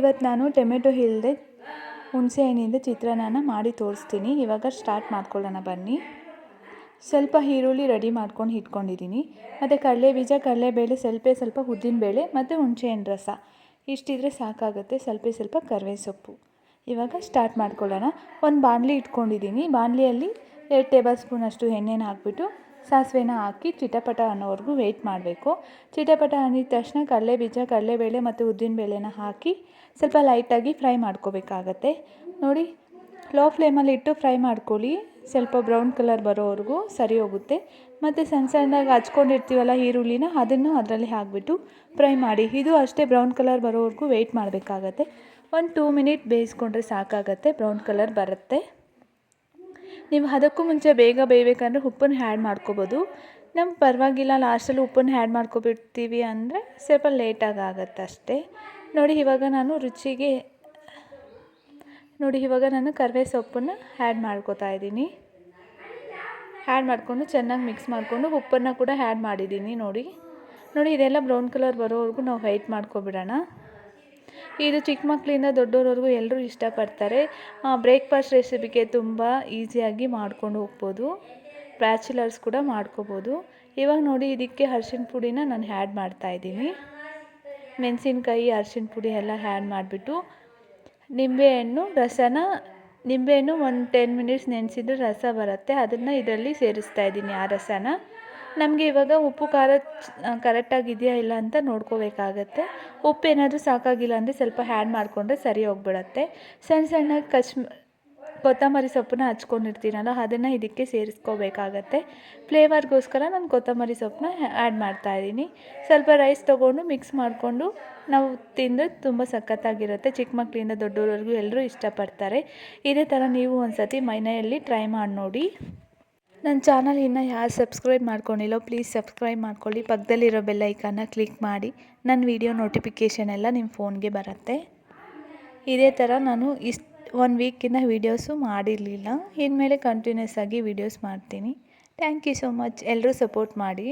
ಇವತ್ತು ನಾನು ಟೊಮೆಟೊ ಇಲ್ಲದೆ ಹುಣಸೆ ಹಣ್ಣಿಂದ ಚಿತ್ರಾನ್ನನ ಮಾಡಿ ತೋರಿಸ್ತೀನಿ. ಇವಾಗ ಸ್ಟಾರ್ಟ್ ಮಾಡ್ಕೊಳ್ಳೋಣ ಬನ್ನಿ. ಸ್ವಲ್ಪ ಈರುಳ್ಳಿ ರೆಡಿ ಮಾಡ್ಕೊಂಡು ಇಟ್ಕೊಂಡಿದ್ದೀನಿ. ಮತ್ತು ಕಡಲೆಬೀಜ, ಕಡಲೆಬೇಳೆ, ಸ್ವಲ್ಪ ಸ್ವಲ್ಪ ಉದ್ದಿನಬೇಳೆ ಮತ್ತು ಹುಣಸೆಹಣ್ಣು ರಸ. ಇಷ್ಟಿದ್ರೆ ಸಾಕಾಗುತ್ತೆ. ಸ್ವಲ್ಪ ಸ್ವಲ್ಪ ಕರಿಬೇವು ಸೊಪ್ಪು ಇವಾಗ ಸ್ಟಾರ್ಟ್ ಮಾಡ್ಕೊಳ್ಳೋಣ. ಒಂದು ಬಾಣಲಿ ಇಟ್ಕೊಂಡಿದ್ದೀನಿ. ಬಾಣಲಿಯಲ್ಲಿ ಎರಡು ಟೇಬಲ್ ಸ್ಪೂನಷ್ಟು ಎಣ್ಣೆನ ಹಾಕ್ಬಿಟ್ಟು ಸಾಸಿವೆನ ಹಾಕಿ ಚಿಟಪಟ ಅನ್ನೋವರೆಗೂ ವೆಯ್ಟ್ ಮಾಡಬೇಕು. ಚಿಟಪಟ ಅಂದಿದ ತಕ್ಷಣ ಕಡಲೆಬೀಜ ಕಡಲೆಬೇಳೆ ಮತ್ತು ಉದ್ದಿನಬೇಳೆನ ಹಾಕಿ ಸ್ವಲ್ಪ ಲೈಟಾಗಿ ಫ್ರೈ ಮಾಡ್ಕೋಬೇಕಾಗತ್ತೆ. ನೋಡಿ ಲೋ ಫ್ಲೇಮಲ್ಲಿ ಇಟ್ಟು ಫ್ರೈ ಮಾಡ್ಕೊಳ್ಳಿ. ಸ್ವಲ್ಪ ಬ್ರೌನ್ ಕಲರ್ ಬರೋವರೆಗೂ ಸರಿ ಹೋಗುತ್ತೆ. ಮತ್ತು ಸಣ್ಣ ಸಣ್ಣದಾಗಿ ಹಚ್ಕೊಂಡಿರ್ತೀವಲ್ಲ ಈರುಳ್ಳಿನ, ಅದನ್ನು ಅದರಲ್ಲಿ ಹಾಕಿಬಿಟ್ಟು ಫ್ರೈ ಮಾಡಿ. ಇದು ಅಷ್ಟೇ ಬ್ರೌನ್ ಕಲರ್ ಬರೋವರೆಗೂ ವೆಯ್ಟ್ ಮಾಡಬೇಕಾಗತ್ತೆ. ಒಂದು ಟೂ ಮಿನಿಟ್ ಬೇಯಿಸ್ಕೊಂಡ್ರೆ ಸಾಕಾಗತ್ತೆ ಬ್ರೌನ್ ಕಲರ್ ಬರುತ್ತೆ. ನೀವು ಅದಕ್ಕೂ ಮುಂಚೆ ಬೇಗ ಬೇಯಬೇಕಂದ್ರೆ ಉಪ್ಪನ್ನು ಹ್ಯಾಡ್ ಮಾಡ್ಕೋಬೋದು. ನಮ್ಗೆ ಪರವಾಗಿಲ್ಲ ಲಾಸ್ಟಲ್ಲಿ ಉಪ್ಪನ್ನು ಹ್ಯಾಡ್ ಮಾಡ್ಕೊಬಿಡ್ತೀವಿ ಅಂದರೆ ಸ್ವಲ್ಪ ಲೇಟಾಗಿ ಆಗುತ್ತೆ ಅಷ್ಟೇ. ನೋಡಿ ಇವಾಗ ನಾನು ರುಚಿಗೆ, ನೋಡಿ ಇವಾಗ ನಾನು ಕರಿವೆ ಸೊಪ್ಪನ್ನು ಆ್ಯಡ್ ಮಾಡ್ಕೋತಾ ಇದ್ದೀನಿ. ಆ್ಯಡ್ ಮಾಡಿಕೊಂಡು ಚೆನ್ನಾಗಿ ಮಿಕ್ಸ್ ಮಾಡಿಕೊಂಡು ಉಪ್ಪನ್ನು ಕೂಡ ಹ್ಯಾಡ್ ಮಾಡಿದ್ದೀನಿ ನೋಡಿ. ನೋಡಿ ಇದೆಲ್ಲ ಬ್ರೌನ್ ಕಲರ್ ಬರೋವರೆಗೂ ನಾವು ವೈಟ್ ಮಾಡ್ಕೊಬಿಡೋಣ. ಇದು ಚಿಕ್ಕ ಮಕ್ಕಳಿಂದ ದೊಡ್ಡೋರವರೆಗೂ ಎಲ್ಲರೂ ಇಷ್ಟಪಡ್ತಾರೆ. ಬ್ರೇಕ್ಫಾಸ್ಟ್ ರೆಸಿಪಿಗೆ ತುಂಬ ಈಸಿಯಾಗಿ ಮಾಡ್ಕೊಂಡು ಹೋಗ್ಬೋದು. ಬ್ಯಾಚುಲರ್ಸ್ ಕೂಡ ಮಾಡ್ಕೋಬೋದು. ಇವಾಗ ನೋಡಿ, ಇದಕ್ಕೆ ಅರ್ಶಿನ ಪುಡಿನ ನಾನು ಹ್ಯಾಡ್ ಮಾಡ್ತಾಯಿದ್ದೀನಿ ಮೆಣಸಿನ್ಕಾಯಿ ಅರ್ಶಿನ ಪುಡಿ ಎಲ್ಲ ಹ್ಯಾಡ್ ಮಾಡಿಬಿಟ್ಟು, ನಿಂಬೆಹಣ್ಣು, ರಸನ, ನಿಂಬೆಹಣ್ಣು ಒಂದು ಟೆನ್ ಮಿನಿಟ್ಸ್ ನೆನೆಸಿದ್ರೆ ರಸ ಬರುತ್ತೆ. ಅದನ್ನು ಇದರಲ್ಲಿ ಸೇರಿಸ್ತಾ ಇದ್ದೀನಿ ಆ ರಸನ. ನಮಗೆ ಇವಾಗ ಉಪ್ಪು ಖಾರ ಕರೆಕ್ಟಾಗಿದೆಯಾ ಇಲ್ಲ ಅಂತ ನೋಡ್ಕೋಬೇಕಾಗತ್ತೆ. ಉಪ್ಪು ಏನಾದರೂ ಸಾಕಾಗಿಲ್ಲ ಅಂದರೆ ಸ್ವಲ್ಪ ಹ್ಯಾಡ್ ಮಾಡಿಕೊಂಡ್ರೆ ಸರಿ ಹೋಗ್ಬಿಡತ್ತೆ. ಸಣ್ಣ ಸಣ್ಣ ಕಚ್ ಕೊತ್ತಂಬರಿ ಸೊಪ್ಪನ್ನ ಹಚ್ಕೊಂಡಿರ್ತೀನಲ್ಲ, ಅದನ್ನು ಇದಕ್ಕೆ ಸೇರಿಸ್ಕೋಬೇಕಾಗತ್ತೆ. ಫ್ಲೇವರ್ಗೋಸ್ಕರ ನಾನು ಕೊತ್ತಂಬರಿ ಸೊಪ್ಪನ್ನ ಆ್ಯಡ್ ಮಾಡ್ತಾಯಿದ್ದೀನಿ ಸ್ವಲ್ಪ ರೈಸ್ ತೊಗೊಂಡು ಮಿಕ್ಸ್ ಮಾಡಿಕೊಂಡು ನಾವು ತಿಂದರೆ ತುಂಬ ಸಖತ್ತಾಗಿರುತ್ತೆ. ಚಿಕ್ಕ ಮಕ್ಕಳಿಂದ ದೊಡ್ಡವರೆಗೂ ಎಲ್ಲರೂ ಇಷ್ಟಪಡ್ತಾರೆ. ಇದೇ ಥರ ನೀವು ಒಂದು ಸತಿ ಮನೆಯಲ್ಲಿ ಟ್ರೈ ಮಾಡಿ ನೋಡಿ. ನನ್ನ ಚಾನಲ್ ಇನ್ನೂ ಯಾರು ಸಬ್ಸ್ಕ್ರೈಬ್ ಮಾಡ್ಕೊಂಡಿಲ್ಲೋ ಪ್ಲೀಸ್ ಸಬ್ಸ್ಕ್ರೈಬ್ ಮಾಡ್ಕೊಳ್ಳಿ. ಪಕ್ಕದಲ್ಲಿರೋ ಬೆಲ್ಲೈಕನ್ನ ಕ್ಲಿಕ್ ಮಾಡಿ. ನನ್ನ ವಿಡಿಯೋ ನೋಟಿಫಿಕೇಷನ್ ಎಲ್ಲ ನಿಮ್ಮ ಫೋನ್ಗೆ ಬರುತ್ತೆ. ಇದೇ ಥರ ನಾನು ಇಷ್ಟು ಒನ್ ವೀಕಿಂದ ವೀಡಿಯೋಸು ಮಾಡಿರಲಿಲ್ಲ. ಇನ್ಮೇಲೆ ಕಂಟಿನ್ಯೂಸ್ ಆಗಿ ವೀಡಿಯೋಸ್ ಮಾಡ್ತೀನಿ. ಥ್ಯಾಂಕ್ ಯು ಸೊ ಮಚ್ ಎಲ್ಲರೂ ಸಪೋರ್ಟ್ ಮಾಡಿ.